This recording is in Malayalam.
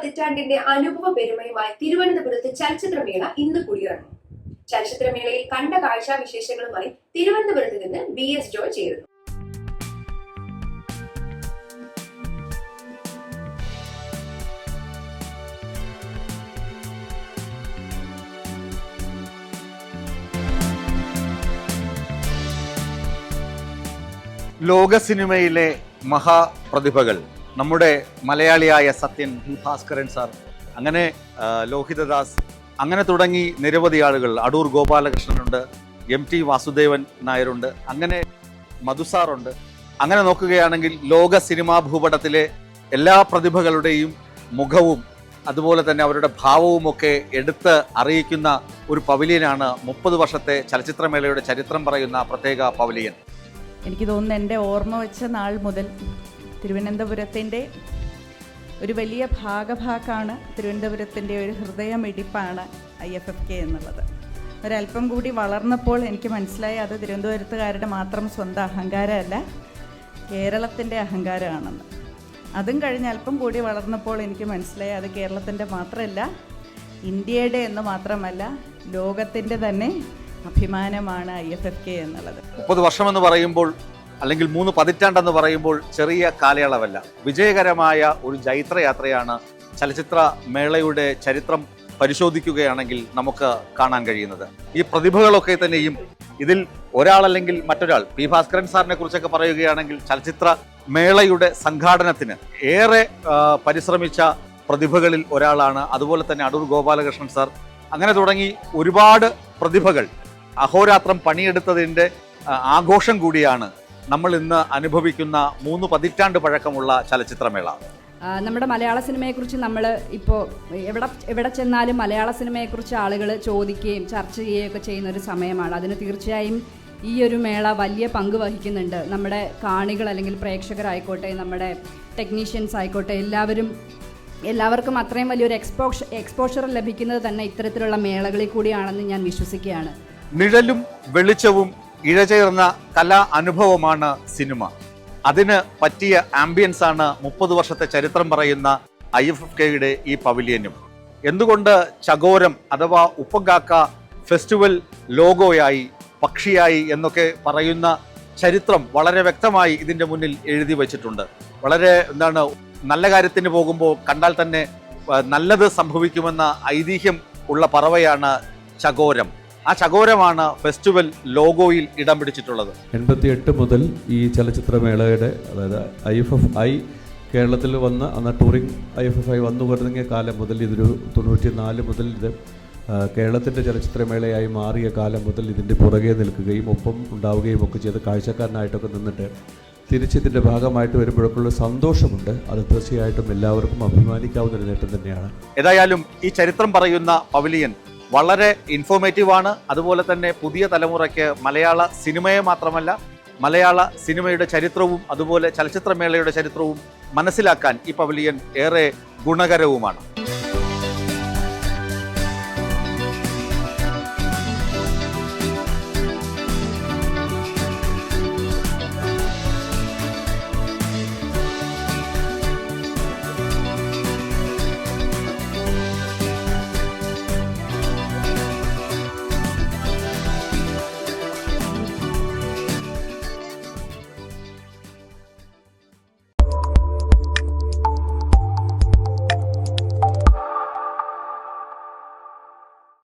പതിറ്റാണ്ടിന്റെ അനുഭവ പെരുമയുമായി തിരുവനന്തപുരത്ത് ചലച്ചിത്രമേള ഇന്ന് കുടിയിറങ്ങി ചലച്ചിത്രമേളയിൽ കണ്ട കാഴ്ചാവിശേഷങ്ങളുമായി തിരുവനന്തപുരത്ത് നിന്ന് ബി എസ് ജോയ് ചേരുന്നു. ലോക സിനിമയിലെ മഹാപ്രതിഭകൾ. നമ്മുടെ മലയാളിയായ സത്യൻ. ഭാസ്കരൻ സാർ അങ്ങനെ ലോഹിതദാസ് അങ്ങനെ തുടങ്ങി നിരവധി ആളുകൾ അടൂർ ഗോപാലകൃഷ്ണനുണ്ട് എം ടി വാസുദേവൻ നായരുണ്ട് അങ്ങനെ മധുസാറുണ്ട് അങ്ങനെ നോക്കുകയാണെങ്കിൽ ലോക സിനിമാ ഭൂപടത്തിലെ എല്ലാ പ്രതിഭകളുടെയും മുഖവും അതുപോലെ തന്നെ അവരുടെ ഭാവവും ഒക്കെ എടുത്ത് അറിയിക്കുന്ന ഒരു പവലിയനാണ് മുപ്പത് വർഷത്തെ ചലച്ചിത്രമേളയുടെ ചരിത്രം പറയുന്ന പ്രത്യേക പവലിയൻ എനിക്ക് തോന്നുന്നു എന്റെ ഓർമ്മ വെച്ച നാൾ മുതൽ തിരുവനന്തപുരത്തിന്റെ ഒരു വലിയ ഭാഗഭാക്കാണ് തിരുവനന്തപുരത്തിന്റെ ഒരു ഹൃദയമിടിപ്പാണ് ഐ എഫ് എഫ് കെ എന്നുള്ളത്. ഒരല്പം കൂടി വളർന്നപ്പോൾ എനിക്ക് മനസ്സിലായി അത് തിരുവനന്തപുരത്തുകാരുടെ മാത്രം സ്വന്തം അഹങ്കാരമല്ല കേരളത്തിന്റെ അഹങ്കാരമാണെന്ന്. അതും കഴിഞ്ഞ് അല്പം കൂടി വളർന്നപ്പോൾ എനിക്ക് മനസ്സിലായി അത് കേരളത്തിന്റെ മാത്രമല്ല ഇന്ത്യയുടെ എന്ന് മാത്രമല്ല ലോകത്തിന്റെ തന്നെ അഭിമാനമാണ് ഐ എഫ് എഫ് കെ എന്നുള്ളത്. മുപ്പത് വർഷമെന്ന് പറയുമ്പോൾ അല്ലെങ്കിൽ മൂന്ന് പതിറ്റാണ്ടെന്ന് പറയുമ്പോൾ ചെറിയ കാലയളവല്ല. വിജയകരമായ ഒരു ജൈത്രയാത്രയാണ് ചലച്ചിത്ര മേളയുടെ ചരിത്രം പരിശോധിക്കുകയാണെങ്കിൽ നമുക്ക് കാണാൻ കഴിയുന്നത്. ഈ പ്രതിഭകളൊക്കെ തന്നെയും ഇതിൽ ഒരാളല്ലെങ്കിൽ മറ്റൊരാൾ പി ഭാസ്കരൻ സാറിനെ കുറിച്ചൊക്കെ പറയുകയാണെങ്കിൽ ചലച്ചിത്ര മേളയുടെ സംഘാടനത്തിന് ഏറെ പരിശ്രമിച്ച പ്രതിഭകളിൽ ഒരാളാണ്. അതുപോലെ തന്നെ അടൂർ ഗോപാലകൃഷ്ണൻ സാർ. അങ്ങനെ തുടങ്ങി ഒരുപാട് പ്രതിഭകൾ. അഹോരാത്രം പണിയെടുത്തതിന്റെ ആഘോഷം കൂടിയാണ് നമ്മൾ ഇന്ന് അനുഭവിക്കുന്ന മൂന്ന് പതിറ്റാണ്ട് പഴക്കമുള്ള ചലച്ചിത്രമേള. നമ്മുടെ മലയാള സിനിമയെക്കുറിച്ച് നമ്മൾ ഇപ്പോൾ എവിടെ എവിടെ ചെന്നാലും മലയാള സിനിമയെക്കുറിച്ച് ആളുകൾ ചോദിക്കുകയും ചർച്ച ചെയ്യുകയും ഒക്കെ ചെയ്യുന്ന ഒരു സമയമാണ്. അതിന് തീർച്ചയായും ഈ ഒരു മേള വലിയ പങ്ക് വഹിക്കുന്നുണ്ട്. നമ്മുടെ കാണികൾ അല്ലെങ്കിൽ പ്രേക്ഷകരായിക്കോട്ടെ നമ്മുടെ ടെക്നീഷ്യൻസ് ആയിക്കോട്ടെ എല്ലാവരും എല്ലാവർക്കും അത്രയും വലിയൊരു എക്സ്പോഷ എക്സ്പോഷർ ലഭിക്കുന്നത് തന്നെ ഇത്തരത്തിലുള്ള മേളകളിൽ കൂടിയാണെന്ന് ഞാൻ വിശ്വസിക്കുകയാണ്. നിഴലും വെളിച്ചവും ഇഴചേർന്ന കലാ അനുഭവമാണ് സിനിമ. അതിന് പറ്റിയ ആംബിയൻസ് ആണ് മുപ്പത് വർഷത്തെ ചരിത്രം പറയുന്ന ഐ എഫ് എഫ് കെയുടെ ഈ പവിലിയനും. എന്തുകൊണ്ട് ചകോരം അഥവാ ഉപ്പങ്കാക്ക ഫെസ്റ്റിവൽ ലോഗോയായി പക്ഷിയായി എന്നൊക്കെ പറയുന്ന ചരിത്രം വളരെ വ്യക്തമായി ഇതിന്റെ മുന്നിൽ എഴുതി വച്ചിട്ടുണ്ട്. വളരെ എന്താണ് നല്ല കാര്യത്തിന് പോകുമ്പോൾ കണ്ടാൽ തന്നെ നല്ലത് സംഭവിക്കുമെന്ന ഐതിഹ്യം ഉള്ള പറവയാണ് ചകോരം. ആ ചകോരമാണ് ഫെസ്റ്റിവൽ ലോഗോയിൽ ഇടം പിടിച്ചിട്ടുള്ളത്. എൺപത്തി എട്ട് മുതൽ ഈ ചലച്ചിത്രമേളയുടെ അതായത് ഐ എഫ് എഫ് ഐ കേരളത്തിൽ വന്ന് അന്ന് touring I F F I വന്നു വരുന്ന കാലം മുതൽ ഇതൊരു തൊണ്ണൂറ്റി നാല് മുതൽ ഇത് കേരളത്തിന്റെ ചലച്ചിത്രമേളയായി മാറിയ കാലം മുതൽ ഇതിന്റെ പുറകെ നിൽക്കുകയും ഒപ്പം ഉണ്ടാവുകയും ഒക്കെ ചെയ്ത് കാഴ്ചക്കാരനായിട്ടൊക്കെ നിന്നിട്ട് തിരിച്ചിതിന്റെ ഭാഗമായിട്ട് വരുമ്പോഴൊക്കെയുള്ള സന്തോഷമുണ്ട്. അത് തീർച്ചയായിട്ടും എല്ലാവർക്കും അഭിമാനിക്കാവുന്ന ഒരു നേട്ടം തന്നെയാണ്. ഏതായാലും ഈ ചരിത്രം പറയുന്ന പവിലിയൻ വളരെ ഇൻഫോർമേറ്റീവ് ആണ്. അതുപോലെ തന്നെ പുതിയ തലമുറയ്ക്ക് മലയാള സിനിമയെ മാത്രമല്ല മലയാള സിനിമയുടെ ചരിത്രവും അതുപോലെ ചലച്ചിത്രമേളയുടെ ചരിത്രവും മനസ്സിലാക്കാൻ ഈ പവലിയൻ ഏറെ ഗുണകരവുമാണ്.